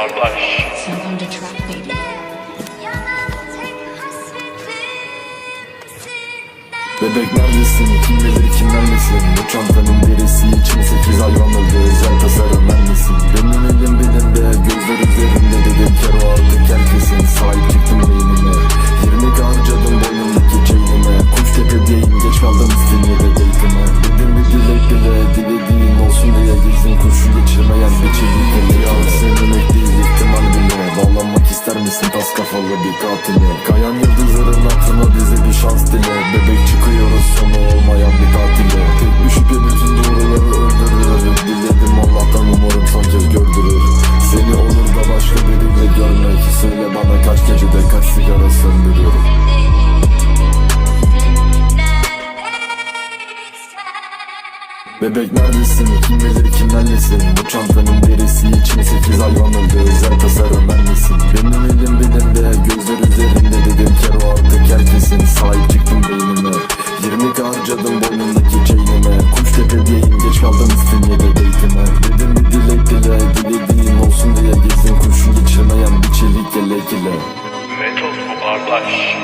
Baby. Bebek neredesin? Kim bilir kimlerlesin kafalı bir katile. Kayan yıldızların hatırına bize bir şans dile. Bebek çıkıyoruz sonu olmayan bir tatile Tek bir şüphe bütün doğruları öldürür. Diledim Allah'tan umarım son kez gördürür. Seni olur da başka biriyle görmek. Söyle bana kaç gecede kaç sigara söndürür Bebek neredesin? Kim bilir kimlerlesin Bu çantanın derisi için sekiz hayvan öldü? Özel tasarım misin 20 harcadım boynumdaki chainime Kuş tepedeyim geç kaldım istinye de date'ime Dedim bir dilek dile dilediğin olsun diye Gezdim kurşun geçirmeyen bir çelik yelek ile Metos bu kardeş